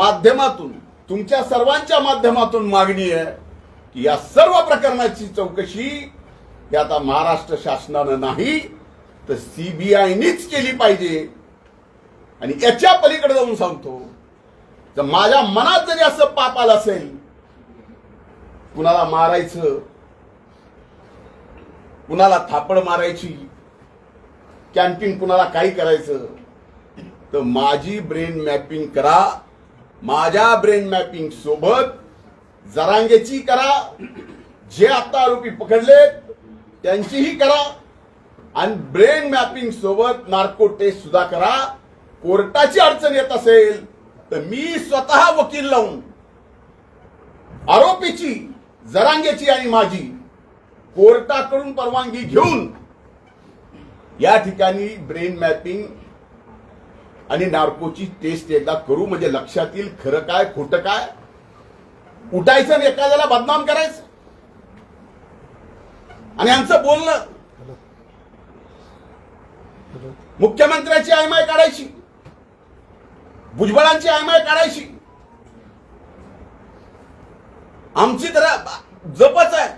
माध्यमातून तुमच्या सर्वांच्या माध्यमातून मागणी आहे की या सर्व प्रकरणाची चौकशी ही आता महाराष्ट्र शासनानं नाही तर सीबीआयनीच केली पाहिजे. आणि याच्या पलीकडे जाऊन सांगतो तर माझ्या मनात जरी असं पाप आलं असेल कुणाला मारायचं कुणाला थापड मारायची कॅन्टीन कुणाला काही करायचं तर माझी ब्रेन मॅपिंग करा. माझ्या ब्रेन मॅपिंग सोबत जरांगेची करा. जे आता आरोपी पकडलेत त्यांचीही करा. आणि ब्रेन मॅपिंग सोबत नार्को टेस्ट सुद्धा करा. कोर्टाची अडचण येत असेल तर मी स्वतः वकील लावून आरोपीची जरांगेची आणि माझी कोर्टाकडून परवानगी घेऊन या ठिकाणी ब्रेन मॅपिंग आणि नार्कोची टेस्ट एकदा करू म्हणजे लक्षात येईल खरं काय खोटं काय? उठायचं आणि एखाद्याला बदनाम करायचं. आणि यांचं बोलणं. मुख्यमंत्र्याची आयमाय काढायची. भुजबळांची आयमाय काढायची. आमची तर जपच आहे.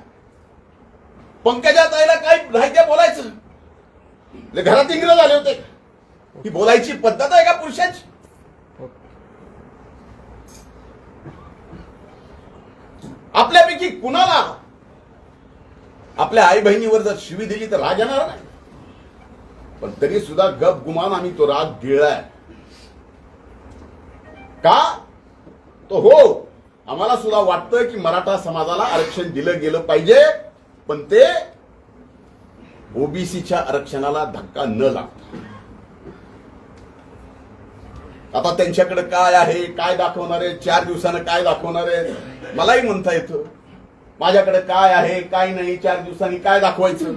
पंकजा ताईला काही नाही ते बोलायचं घरात इंग्रज आले होते. ही बोलायची पद्धत आहे का पुरुषाची? आपल्यापैकी कुणाला आपल्या आई बहिणीवर जर शिवी दिली तर राग येणार नाही. पण तरी सुद्धा गप गुमान आम्ही तो राग गिळलाय. का? तो हो आम्हाला सुद्धा वाटतं की मराठा समाजाला आरक्षण दिलं गेलं पाहिजे पण ते ओबीसीच्या आरक्षणाला धक्का न लागता. आता त्यांच्याकडे काय आहे काय दाखवणार आहे चार दिवसानं काय दाखवणार आहे? मलाही म्हणता येतं. माझ्याकडे काय आहे काय नाही चार दिवसांनी काय दाखवायचं?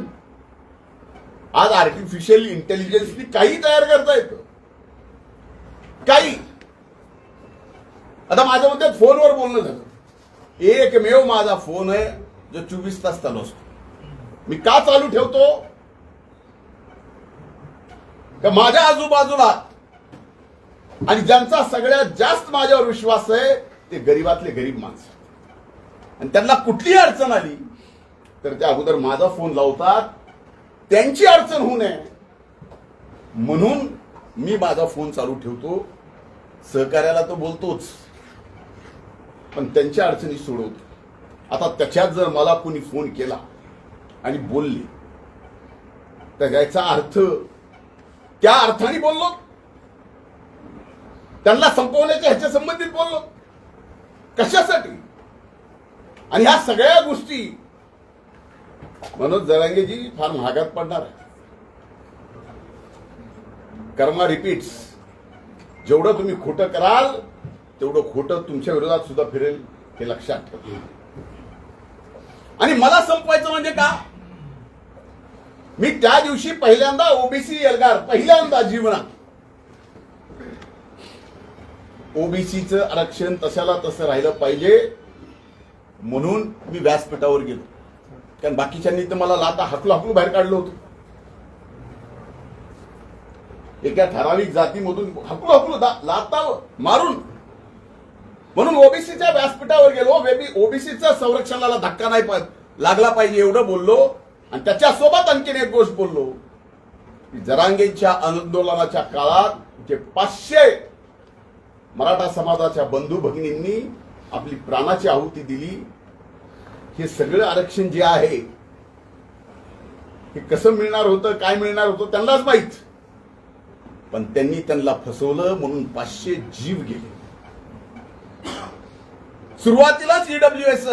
आज आर्टिफिशियल इंटेलिजन्सनी काही तयार करता येतं. काही. आता माझ्या मध्ये फोनवर बोलणं झालं. एकमेव माझा फोन आहे जो चोवीस तास चालू असतो. मी का चालू ठेवतो? का माझ्या आजूबाजूला आणि ज्यांचा सगळ्यात जास्त माझ्यावर विश्वास आहे ते गरीबातले गरीब माणसं. आणि त्यांना कुठली अडचण आली तर त्या अगोदर माझा फोन लावतात त्यांची अडचण होऊ नये. म्हणून मी माझा फोन चालू ठेवतो सहकार्याला तर बोलतोच पण त्यांच्या अडचणी सोडवतो. आता त्याच्यात जर मला कोणी फोन केला आणि बोलले तर याचा अर्थ त्या अर्थाने बोललो त्यांना संपवण्याच्या ह्याच्या संबंधित बोललो. कशासाठी? आणि ह्या सगळ्या गोष्टी मनोज जरांगेजी फार महागात पडणार आहे कर्मा रिपीट्स जेवढं तुम्ही खोटं कराल तेवढं खोटं तुमच्या विरोधात सुद्धा फिरेल हे लक्षात ठेवा. आणि मला संपवायचं म्हणजे का? मी त्या दिवशी पहिल्यांदा ओबीसी एल्गार पहिल्यांदा जीवनात ओबीसीचं आरक्षण तशाला तसं राहिलं पाहिजे म्हणून मी व्यासपीठावर गेलो. कारण बाकीच्यांनी तर मला लाता हकलू हकलू बाहेर काढलं होतं. एका ठराविक जातीमधून हकलू हकलू दा- लाता मारून. म्हणून ओबीसीच्या व्यासपीठावर गेलो. ओबीसीच्या संरक्षणाला धक्का नाही लागला पाहिजे एवढं बोललो. आणि त्याच्यासोबत आणखीन एक गोष्ट बोललो. जरांगेच्या जरांगेंच्या आंदोलनाच्या काळात जे पाचशे मराठा समाजाच्या बंधू भगिनींनी आपली प्राणाची आहुती दिली. हे सगळं आरक्षण जे आहे हे कसं मिळणार होतं काय मिळणार होतं त्यांनाच माहीत. पण त्यांनी त्यांना फसवलं म्हणून पाचशे जीव गेले. सुरुवातीलाच ईडब्ल्यू एस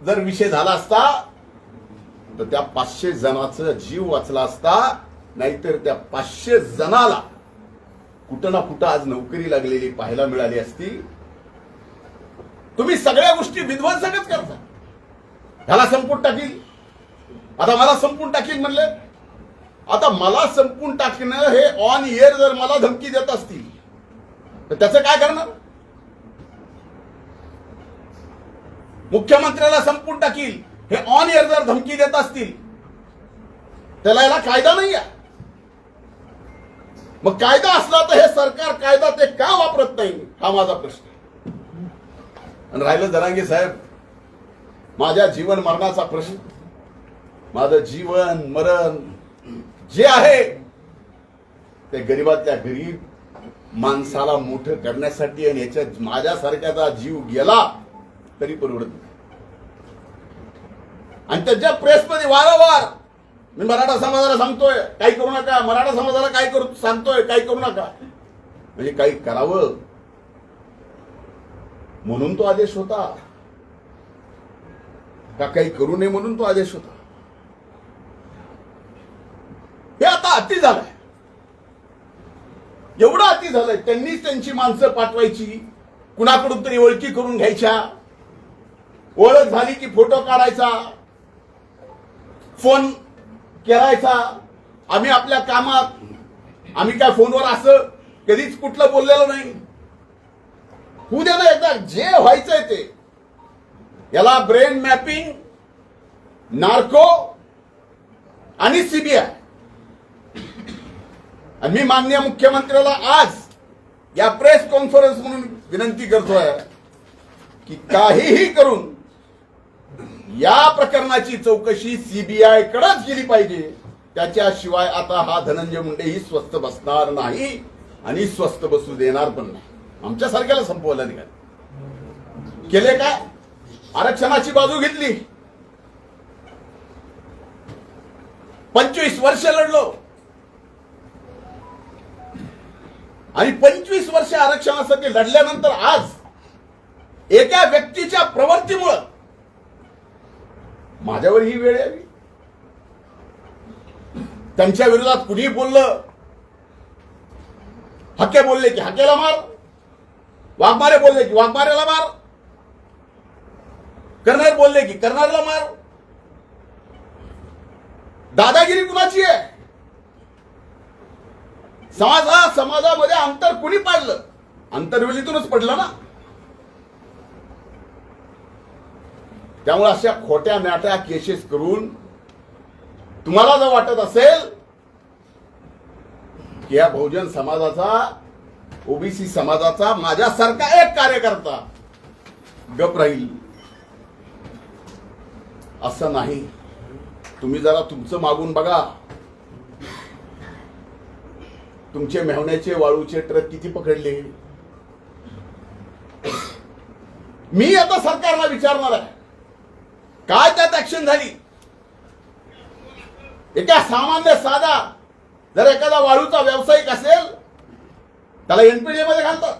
जर विषय झाला असता तर त्या पाचशे जणाचा जीव वाचला असता नाहीतर त्या पाचशे जणाला कुठं ना कुठं आज नोकरी लागलेली पाहायला मिळाली असती. तुम्ही सगळ्या गोष्टी विध्वंसकच करता. ह्याला संपून टाकील. आता मला संपून टाकील म्हणले. आता मला संपून टाकणं हे ऑन इयर जर मला धमकी देत असतील तर त्याचं काय करणार? मुख्यमंत्र्याला संपून टाकील. हे ऑन इयर जर धमकी देत असतील त्याला याला कायदा नाही आहे मग कायदा असला तर हे सरकार कायदा ते का वापरत नाही? हा माझा प्रश्न आहे. आणि राहिलं जरांगे साहेब माझ्या जीवन मरणाचा प्रश्न. माझं जीवन मरण जे आहे ते गरीबातल्या गरीब माणसाला मोठं करण्यासाठी आणि याच्यात माझ्यासारख्याचा जीव गेला तरी परवडत नाही. आणि त्याच्या प्रेसमध्ये वारंवार मी मराठा समाजाला सांगतोय काही करू नका. मराठा समाजाला काय करू सांगतोय काही करू नका. म्हणजे काही करावं. म्हणून तो आदेश होता. का काही करू नये म्हणून तो आदेश होता. हे आता अति झालंय. एवढं अति झालंय. त्यांनीच त्यांची माणसं पाठवायची. कुणाकडून तरी ओळखी करून घ्यायच्या. ओळख झाली की फोटो काढायचा. फोन करायचा आम्ही आपल्या कामात आम्ही काय फोनवर असं कधीच कुठलं बोललेलं नाही. होऊ द्या ना एकदा जे व्हायचंय ते. याला ब्रेन मॅपिंग नार्को आणि सीबीआय. आणि मी माननीय मुख्यमंत्र्याला आज या प्रेस कॉन्फरन्स म्हणून विनंती करतोय की काहीही करून या प्रकरणाची चौकशी सीबीआय कडेच गेली पाहिजे. त्याच्याशिवाय आता हा धनंजय मुंडे ही स्वस्त बसणार नाही आणि स्वस्थ बसू देणार पण नाही. आमच्या सारख्याला संपवलं निघाल. केले काय? आरक्षणाची बाजू घेतली. पंचवीस वर्ष लढलो. आणि पंचवीस वर्ष आरक्षणासाठी लढल्यानंतर आज एका व्यक्तीच्या प्रवृत्तीमुळं माझ्यावर ही वेळ यावी. त्यांच्या विरोधात कुणी बोललं हक्के बोलले की हक्केला मार वाघमारे बोलले की वाघमारेला मार कर्नर बोलले की कर्नरला मार. दादागिरी कुणाची आहे? समाजा समाजामध्ये अंतर कुणी पाडलं? अंतर्वेलीतूनच पडलं ना. त्यामुळे अशा खोट्या नाट्या केसेस करून तुम्हाला जर वाटत असेल की या बहुजन समाजाचा ओबीसी समाजाचा माझ्यासारखा एक कार्यकर्ता गप राहील. असं नाही. तुम्ही जरा तुमचं मागून बघा. तुमचे मेहण्याचे वाळूचे ट्रक किती पकडले? मी आता सरकारला विचारणार आहे. काय त्यात ऍक्शन झाली? एका सामान्य साधा जर एखादा वाळूचा व्यावसायिक असेल त्याला एनपीडी मध्ये घालतात.